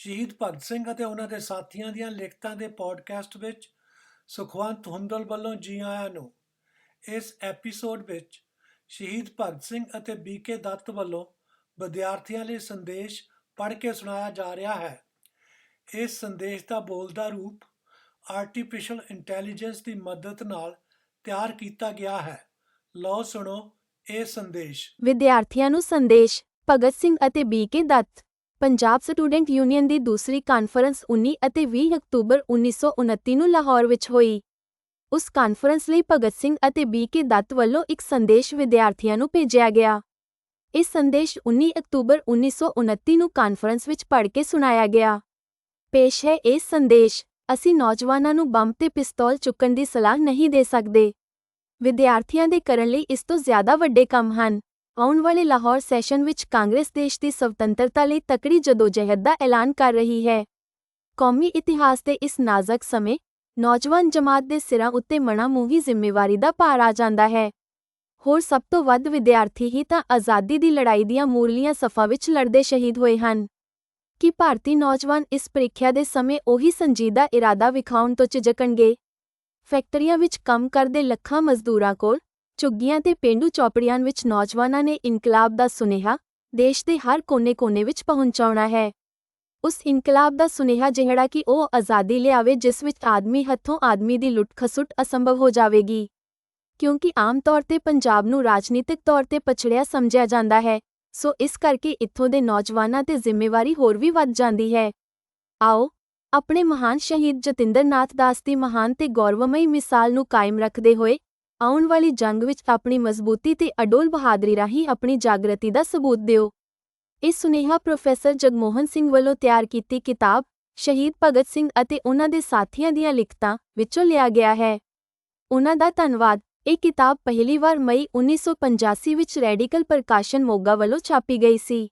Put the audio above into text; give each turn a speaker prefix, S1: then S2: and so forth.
S1: ਸ਼ਹੀਦ ਭਗਤ ਸਿੰਘ ਅਤੇ ਉਹਨਾਂ ਦੇ ਸਾਥੀਆਂ ਦੀਆਂ ਲਿਖਤਾਂ ਦੇ ਪੋਡਕਾਸਟ ਵਿੱਚ ਸੁਖਵੰਤ ਹੁੰਦਲ ਵੱਲੋਂ ਜੀ ਆਇਆਂ ਨੂੰ ਇਸ ਐਪੀਸੋਡ ਵਿੱਚ ਸ਼ਹੀਦ ਭਗਤ ਸਿੰਘ ਅਤੇ ਬੀਕੇ ਦੱਤ ਵੱਲੋਂ ਵਿਦਿਆਰਥੀਆਂ ਲਈ ਸੰਦੇਸ਼ ਪੜ੍ਹ ਕੇ ਸੁਣਾਇਆ ਜਾ ਰਿਹਾ ਹੈ। ਇਸ ਸੰਦੇਸ਼ ਦਾ ਬੋਲਦਾ ਰੂਪ ਆਰਟੀਫੀਸ਼ੀਅਲ ਇੰਟੈਲੀਜੈਂਸ ਦੀ ਮਦਦ ਨਾਲ ਤਿਆਰ ਕੀਤਾ ਗਿਆ ਹੈ। ਲਓ ਸੁਣੋ ਇਹ ਸੰਦੇਸ਼।
S2: ਵਿਦਿਆਰਥੀਆਂ ਨੂੰ ਸੰਦੇਸ਼, ਭਗਤ ਸਿੰਘ ਅਤੇ BK Dutt. Punjab student union ਦੀ ਦੂਸਰੀ ਕਾਨਫਰੰਸ 19 ਅਤੇ 20 ਅਕਤੂਬਰ 1929 ਨੂੰ ਲਾਹੌਰ ਵਿੱਚ ਹੋਈ। ਉਸ ਕਾਨਫਰੰਸ ਲਈ ਭਗਤ ਸਿੰਘ ਅਤੇ ਬੀਕੇ ਦੱਤ ਵੱਲੋਂ ਇੱਕ ਸੰਦੇਸ਼ ਵਿਦਿਆਰਥੀਆਂ ਨੂੰ ਭੇਜਿਆ ਗਿਆ। ਇਹ ਸੰਦੇਸ਼ 19 ਅਕਤੂਬਰ 1929 ਨੂੰ ਕਾਨਫਰੰਸ ਵਿੱਚ ਪੜ੍ਹ ਕੇ ਸੁਣਾਇਆ ਗਿਆ। ਪੇਸ਼ ਹੈ ਇਹ ਸੰਦੇਸ਼, ਅਸੀਂ ਨੌਜਵਾਨਾਂ ਨੂੰ ਬੰਬ ਤੇ ਪਿਸਤੌਲ ਚੁੱਕਣ ਦੀ ਸਲਾਹ ਨਹੀਂ ਦੇ ਸਕਦੇ। ਵਿਦਿਆਰਥੀਆਂ ਦੇ ਕਰਨ ਲਈ ਇਸ ਤੋਂ ਜ਼ਿਆਦਾ ਵੱਡੇ ਕੰਮ ਹਨ। ਆਉਣ ਵਾਲੇ ਲਾਹੌਰ ਸੈਸ਼ਨ ਵਿੱਚ ਕਾਂਗਰਸ ਦੇਸ਼ ਦੀ ਸੁਤੰਤਰਤਾ ਲਈ ਤਕੜੀ ਜਦੋਜਹਿਦ ਦਾ ਐਲਾਨ ਕਰ ਰਹੀ ਹੈ। ਕੌਮੀ ਇਤਿਹਾਸ ਦੇ ਇਸ ਨਾਜ਼ਕ ਸਮੇਂ ਨੌਜਵਾਨ ਜਮਾਤ ਦੇ ਸਿਰਾਂ ਉੱਤੇ ਮਣਾ ਮੂੰਹੀ ਜ਼ਿੰਮੇਵਾਰੀ ਦਾ ਭਾਰ ਆ ਜਾਂਦਾ ਹੈ। ਹੋਰ ਸਭ ਤੋਂ ਵੱਧ ਵਿਦਿਆਰਥੀ ਹੀ ਤਾਂ ਆਜ਼ਾਦੀ ਦੀ ਲੜਾਈ ਦੀਆਂ ਮੂਰਲੀਆਂ ਸਫਾ ਵਿੱਚ ਲੜਦੇ ਸ਼ਹੀਦ ਹੋਏ ਹਨ। ਕਿ ਭਾਰਤੀ ਨੌਜਵਾਨ ਇਸ ਪ੍ਰੀਖਿਆ ਦੇ ਸਮੇਂ ਉਹੀ ਸੰਜੀਦਾ ਇਰਾਦਾ ਵਿਖਾਉਣ ਤੋਂ ਝਿਜਕਣਗੇ? ਫੈਕਟਰੀਆਂ ਵਿੱਚ ਕੰਮ ਕਰਦੇ ਲੱਖਾਂ ਮਜ਼ਦੂਰਾਂ ਕੋਲ ਝੁੱਗੀਆਂ ਤੇ ਪੇਂਡੂ ਚੌਪੜੀਆਂ ਵਿੱਚ ਨੌਜਵਾਨਾਂ ਨੇ ਇਨਕਲਾਬ ਦਾ ਸੁਨੇਹਾ ਦੇਸ਼ ਦੇ ਹਰ ਕੋਨੇ-ਕੋਨੇ ਵਿੱਚ ਪਹੁੰਚਾਉਣਾ ਹੈ। ਉਸ ਇਨਕਲਾਬ ਦਾ ਸੁਨੇਹਾ ਜਿਹੜਾ ਕਿ ਉਹ ਆਜ਼ਾਦੀ ਲਿਆਵੇ, ਜਿਸ ਵਿੱਚ ਆਦਮੀ ਹੱਥੋਂ ਆਦਮੀ ਦੀ ਲੁੱਟ-ਖਸੁੱਟ ਅਸੰਭਵ ਹੋ ਜਾਵੇਗੀ। ਕਿਉਂਕਿ ਆਮ ਤੌਰ ਤੇ ਪੰਜਾਬ ਨੂੰ ਰਾਜਨੀਤਿਕ ਤੌਰ ਤੇ ਪਛੜਿਆ ਸਮਝਿਆ ਜਾਂਦਾ ਹੈ, ਸੋ ਇਸ ਕਰਕੇ ਇੱਥੋਂ ਦੇ ਨੌਜਵਾਨਾਂ ਤੇ ਜ਼ਿੰਮੇਵਾਰੀ ਹੋਰ ਵੀ ਵੱਧ ਜਾਂਦੀ ਹੈ। ਆਓ, ਆਪਣੇ ਮਹਾਨ ਸ਼ਹੀਦ ਜਤਿੰਦਰ ਨਾਥ ਦਾਸ ਦੀ ਮਹਾਨ ਤੇ ਗੌਰਵਮਈ ਮਿਸਾਲ ਨੂੰ ਕਾਇਮ ਰੱਖਦੇ ਹੋਏ ਆਉਣ ਵਾਲੀ ਜੰਗ ਵਿੱਚ ਆਪਣੀ ਮਜ਼ਬੂਤੀ ਤੇ ਅਡੋਲ ਬਹਾਦਰੀ ਰਾਹੀਂ ਆਪਣੀ ਜਾਗਰਤੀ ਦਾ ਸਬੂਤ ਦਿਓ। ਇਹ ਸੁਨੇਹਾ ਪ੍ਰੋਫੈਸਰ ਜਗਮੋਹਨ ਸਿੰਘ ਵੱਲੋਂ ਤਿਆਰ ਕੀਤੀ ਕਿਤਾਬ ਸ਼ਹੀਦ ਭਗਤ ਸਿੰਘ ਅਤੇ ਉਹਨਾਂ ਦੇ ਸਾਥੀਆਂ ਦੀਆਂ ਲਿਖਤਾਂ ਵਿੱਚੋਂ ਲਿਆ ਗਿਆ ਹੈ। ਉਹਨਾਂ ਦਾ ਧੰਨਵਾਦ। ਇਹ ਕਿਤਾਬ ਪਹਿਲੀ ਵਾਰ ਮਈ 1985 ਵਿੱਚ ਰੈਡੀਕਲ ਪ੍ਰਕਾਸ਼ਨ ਮੋਗਾ ਵੱਲੋਂ ਛਾਪੀ ਗਈ ਸੀ।